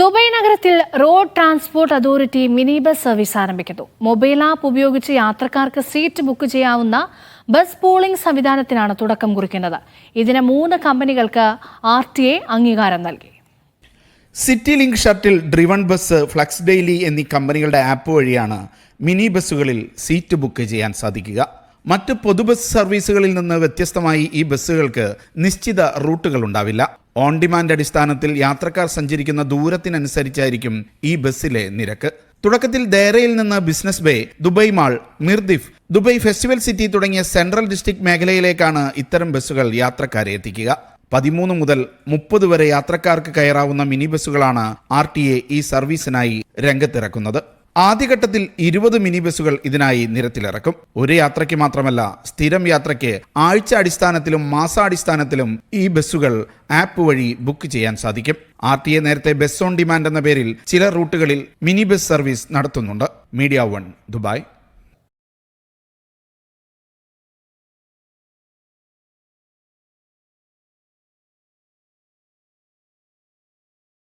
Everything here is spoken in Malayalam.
ദുബായ് നഗരത്തിൽ road transport authority mini bus service ആരംഭിക്കുന്നു. മൊബൈൽ ആപ്പ് ഉപയോഗിച്ച് യാത്രക്കാർക്ക് സീറ്റ് ബുക്ക് ചെയ്യാവുന്ന ബസ് പോളിംഗ് സംവിധാനത്തിനാണ് തുടക്കം കുറിക്കുന്നത്. ഇതിന് മൂന്ന് കമ്പനികൾക്ക് ആർ ടി എ അംഗീകാരം നൽകി. City Link Shuttle Drivn bus Flux Daily എന്നീ കമ്പനികളുടെ ആപ്പ് വഴിയാണ് മിനി ബസ്സുകളിൽ സീറ്റ് ബുക്ക് ചെയ്യാൻ സാധിക്കുക. മറ്റ് പൊതുബസ് സർവീസുകളിൽ നിന്ന് വ്യത്യസ്തമായി ഈ ബസ്സുകൾക്ക് നിശ്ചിത റൂട്ടുകൾ ഉണ്ടാവില്ല. ഓൺ ഡിമാൻഡ് അടിസ്ഥാനത്തിൽ യാത്രക്കാർ സഞ്ചരിക്കുന്ന ദൂരത്തിനനുസരിച്ചായിരിക്കും ഈ ബസ്സിലെ നിരക്ക്. തുടക്കത്തിൽ ദേരയിൽ നിന്ന് Business Bay Dubai Mall Mirdif Dubai Festival City തുടങ്ങിയ സെൻട്രൽ ഡിസ്ട്രിക്ട് മേഖലയിലേക്കാണ് ഇത്തരം ബസ്സുകൾ യാത്രക്കാരെ എത്തിക്കുക. പതിമൂന്ന് മുതൽ മുപ്പത് വരെ യാത്രക്കാർക്ക് കയറാവുന്ന മിനി ബസ്സുകളാണ് ആർ ഈ സർവീസിനായി രംഗത്തിറക്കുന്നത്. ആദ്യഘട്ടത്തിൽ ഇരുപത് മിനി ബസ്സുകൾ ഇതിനായി നിരത്തിലിറക്കും. ഒരു യാത്രയ്ക്ക് മാത്രമല്ല സ്ഥിരം യാത്രയ്ക്ക് ആഴ്ച അടിസ്ഥാനത്തിലും മാസാടിസ്ഥാനത്തിലും ഈ ബസ്സുകൾ ആപ്പ് വഴി ബുക്ക് ചെയ്യാൻ സാധിക്കും. ആർ ടി എ നേരത്തെ ബസ് ഓൺ ഡിമാൻഡ് എന്ന പേരിൽ ചില റൂട്ടുകളിൽ മിനി ബസ് സർവീസ് നടത്തുന്നുണ്ട്. Media one Dubai.